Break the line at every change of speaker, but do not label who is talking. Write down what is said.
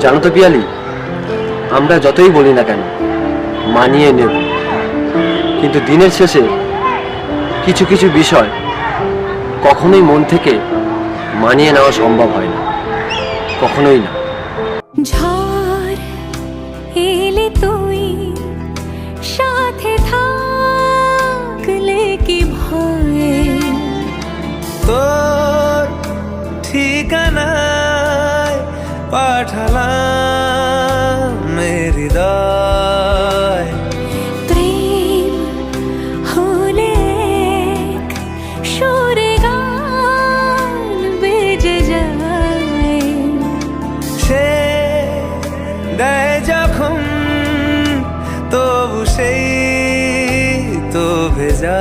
জানো তো পিয়ালি, আমরা যতই বলি না কেন, মানিয়ে নেব। কিন্তু দিনের শেষে কিছু কিছু বিষয় কখনোই মন থেকে মানিয়ে নেওয়া সম্ভব হয় না। কখনোই না।
ঝড় এলে তুই সাথে থাকলে কি ভয়?
তোর ঠিকানায় পাঠালাম হৃদয়। যখন তবু সেই তো ভেজা